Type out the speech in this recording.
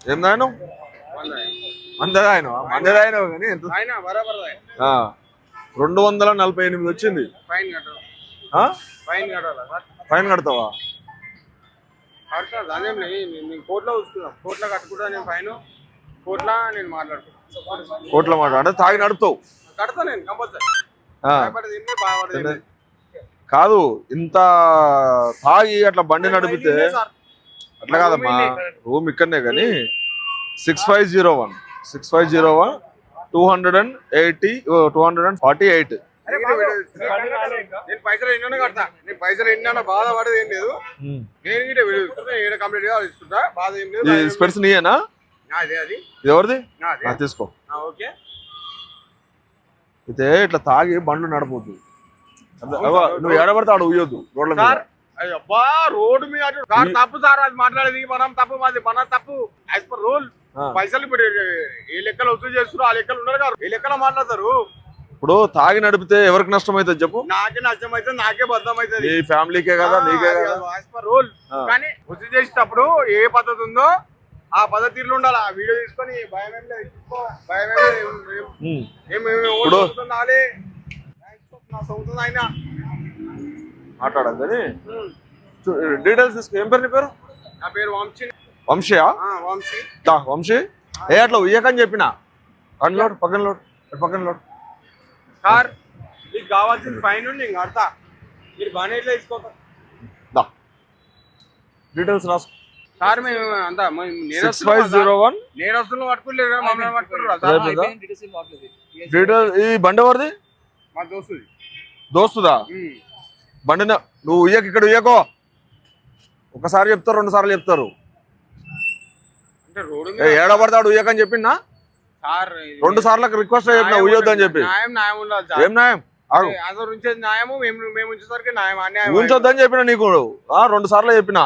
ఏం మంద మంద ఆయన కానీ ఎంత? రెండు వందల నలభై ఎనిమిది వచ్చింది. ఫైన్ కడతావా? అదేం లేదు. కోర్టులో చూసుకుందాం. కోర్టులో కట్టుకుంటా నేను ఫైన్. నేను మాట్లాడుకుంటాను కోట్ల మాట అంటే తాగి నడుపుతావు. కడతా నేను కంపల్సరీ? కాదు ఇంత తాగి అట్లా బండి నడిపితే. అట్లా కాదమ్మా. రూమ్ ఇక్కడనే కానీ six five zero one six five zero one two hundred and eighty two hundred and forty eight నేను పైసలు ఎన్నో కడతా. నేను పైసలు ఎన్నో బాధపడేది ఏం లేదు. నేను గిట్ట కంప్లీట్గా తీసుకుంటా. బాధ ఏం లేదు బాధ. స్పెట్స్ నీయేనా? ఇది ఎవరిది? తీసుకో. అయితే ఇట్లా తాగి బండ్లు నడపొద్దు. నువ్వు ఎడబడితే ఆడు ఉయ్యొద్దు రోడ్ల మీద. అబ్బా రోడ్డు మీద సార్ తప్పు సార్ అది మాట్లాడేది మనం తప్పు మాది మన తప్పు. As per rule. పైసలు ఇప్పుడు ఏ లెక్కలు వసూలు చేస్తున్నారు ఆ లెక్కలు ఉన్నారు కదా ఏ లెక్కలో మాట్లాడతారు? ఇప్పుడు తాగి నడిపితే ఎవరికి నష్టం అవుతుంది చెప్పు? నాకే నష్టం అవుతుంది నాకే బద్దం అవుతుంది నీ ఫ్యామిలీకే కదా నీకే కదా? As per rule. కానీ వసూలు చేసేటప్పుడు ఏ పద్ధతి ఉందో ఆ పద్ధతిలో ఉండాలి. ఆ వీడియో తీసుకొని భయం ఏం లేదు భయం ఏం లేదు ఏం- ఏం- ఉమ్. ఏం ఏం- ఏం ఇప్పుడు- ఓడిపోతుంది నాలే. నా సొంతం ఆయన మాట్లాడదు కానీ. డీటెయిల్స్ తీసుకో ఏం పేరు నీ పేరు? నా పేరు వంశీ. వంశీయా? ఆ, వంశీ. దా, వంశీ. ఏ అట్లా ఉయ్యకని చెప్పిన? పక్కన లోడ్ పక్కన లోడ్ పక్కన లోడ్. సార్ మీకు కావాల్సిన ఫైన్ నేను కడతా మీరు బాగానే ఇట్లా తీసుకోతారు దా. డీటెయిల్స్ రాసుకో. సార్ మేము అంతా సిక్స్ ఫైవ్ జీరో వన్. నేరస్తులు పట్టుకోలేరు కదా, మమ్మల్ని పట్టుకోరు సార్ డీటెయిల్ ఈ బండి ఎవరిది? మా దోస్తుది. దోస్తుదా? ఉమ్. బండి న- నువ్వు ఉయ్యక ఇక్కడ ఉయ్యకో. ఒకసారి చెప్తారు రెండు సార్లు చెప్తారు. ఏడబడతాడు ఉయ్యకని ఇది రెండు సార్లకు రిక్వెస్ట్ చెప్పిన ఉయ్యొద్దు అని చెప్పి. ఏం న్యాయం? ఉంచొద్దని చెప్పిన నీకు? రెండు సార్లు చెప్పిన.